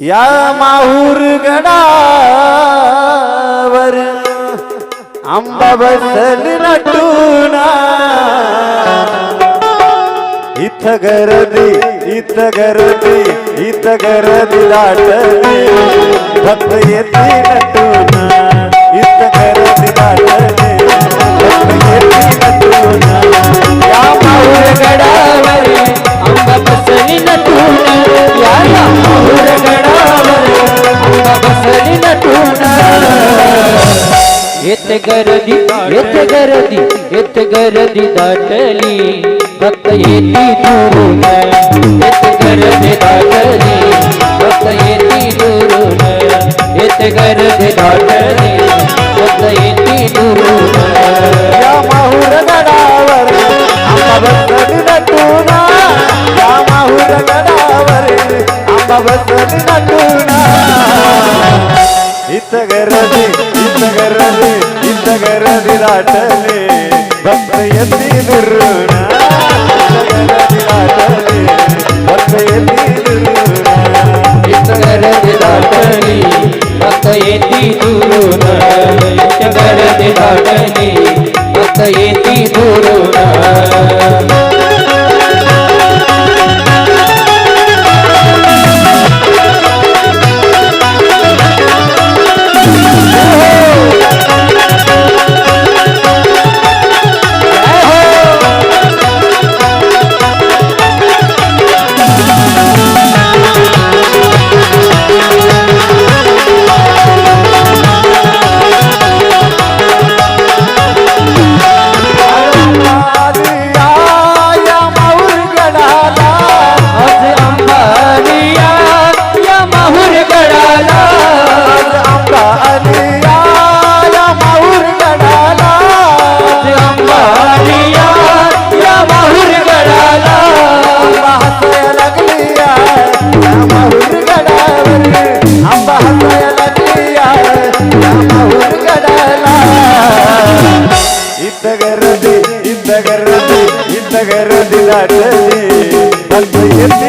या माहूर गडावर आंबा बसल नटुना. इथं गर्दी इथं गर्दी इथं गर्दी लाटली. भक्त येते नटुना. येत गर्दी येत गर्दी येत गर्दी दाटली. फक्त येती दुरून येत गर्दी दाटली. फक्त येती दुरून येत गर्दी दाटली. फक्त येती दुरून. या माहूर गडावर आंबा बसली ना नटूना या माहूर गडावर आंबा बसली ना इथं गर्दी इथं गर्दी इथं गर्दी दाटली भक्त येती दुरुना इथं गर्दी दाटली भक्त येती दुरुना येत गर्दी दाटली गर्दी इथं गर्दी इथं गर्दी दाटली. भक्त येते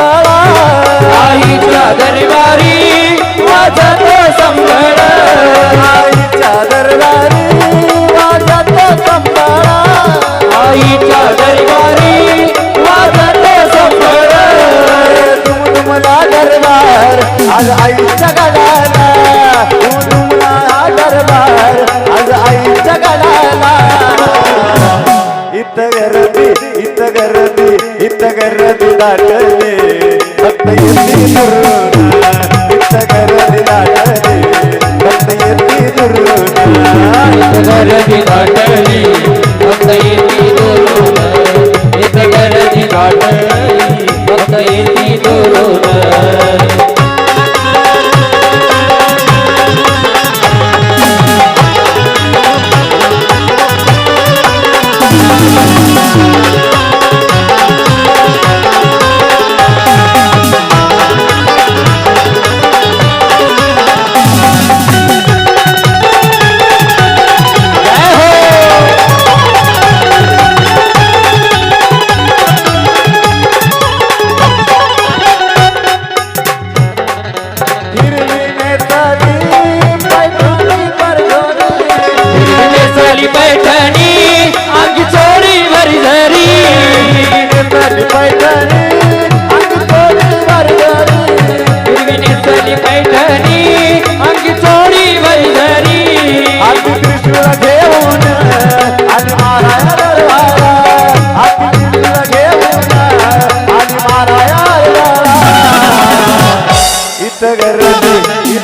काळा आईच्या दरबारी वाजत संभळ. आईच्या दरबारी वाजत संभळा. आईच्या दरबारी वाजत संभळ. तुम्हाला दरबार आज आईच्या गडाला. तुम्हाला दरबार आज आईच्या गडाला. इथं गर्दी इथं गर्दी इथं गर्दी दाटली फक्त